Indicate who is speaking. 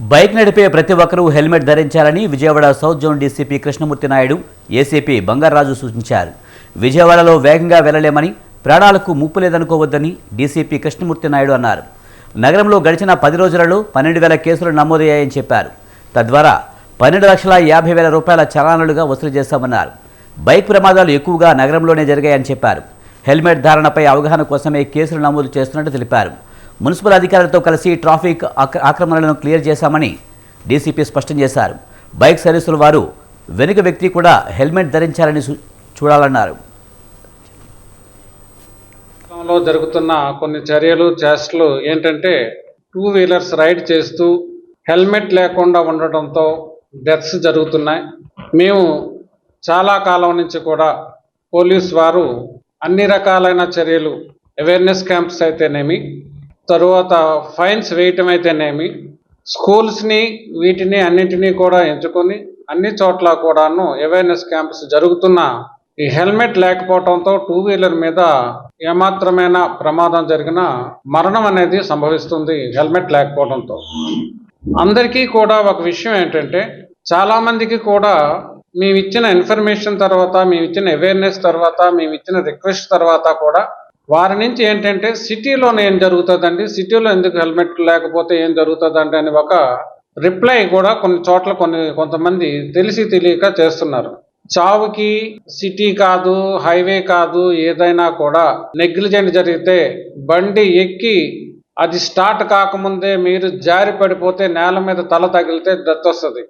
Speaker 1: Bike నడిపే ప్రతి ఒక్కరూ హెల్మెట్ ధరించాలని Vijayawada south zone DCP Krishnamurthy Naidu ACP Bangaraju సూచించారు. విజయవాడలో వేగంగా వెళ్ళలేమని ప్రాణాలకు ముప్పు లేదనుకోవద్దని డీసీపీ కృష్ణమూర్తి నాయుడు అన్నారు. నగరంలో గడిచిన పది రోజులలో పన్నెండు వేల కేసులు నమోదయ్యాయని చెప్పారు. తద్వారా పన్నెండు లక్షల యాభై వేల రూపాయల చలానాలుగా వసూలు చేశామన్నారు. బైక్ ప్రమాదాలు ఎక్కువగా నగరంలోనే జరిగాయని చెప్పారు. హెల్మెట్ ధారణపై అవగాహన కోసమే కేసులు నమోదు చేస్తున్నట్టు తెలిపారు. మున్సిపల్ అధికారులతో కలిసి ట్రాఫిక్ ఆక్రమణలను క్లియర్ చేశామని డీసీపీ స్పష్టం చేశారు. బైక్ సర్వీసుల వారు వెనుక వ్యక్తి కూడా హెల్మెట్ ధరించాలని చూడాలన్నారు.
Speaker 2: లో జరుగుతున్న కొన్ని చర్యలు చేష్టలు ఏంటంటే టూ వీలర్స్ రైడ్ చేస్తూ హెల్మెట్ లేకుండా ఉండటంతో డెత్స్ జరుగుతున్నాయి. మేము చాలా కాలం నుంచి కూడా పోలీస్ వారు అన్ని రకాలైన చర్యలు అవేర్నెస్ క్యాంప్స్ అయితేనేమి తరువాత ఫైన్స్ వేయటం అయితేనేమి స్కూల్స్ని వీటిని అన్నింటినీ కూడా ఎంచుకొని అన్ని చోట్ల కూడాను అవేర్నెస్ క్యాంప్స్ జరుగుతున్న ఈ హెల్మెట్ లేకపోవడంతో టూ వీలర్ మీద ఏమాత్రమైన ప్రమాదం జరిగినా మరణం అనేది సంభవిస్తుంది హెల్మెట్ లేకపోవడంతో అందరికీ కూడా ఒక విషయం ఏంటంటే చాలామందికి కూడా మేము ఇచ్చిన ఇన్ఫర్మేషన్ తర్వాత మేము ఇచ్చిన అవేర్నెస్ తర్వాత మేము ఇచ్చిన రిక్వెస్ట్ తర్వాత కూడా వారి నుంచి ఏంటంటే సిటీలోనే ఏం జరుగుతుందండి? సిటీలో ఎందుకు హెల్మెట్ లేకపోతే ఏం జరుగుతుందండి అని ఒక రిప్లై కూడా కొన్ని చోట్ల కొన్ని కొంతమంది తెలిసి తెలియక చేస్తున్నారు. చావుకి సిటీ కాదు హైవే కాదు ఏదైనా కూడా నెగ్లిజెంట్ జరిగితే బండి ఎక్కి అది స్టార్ట్ కాకముందే మీరు జారి పడిపోతే నేల మీద తల తగిలితే డెత్ వస్తుంది.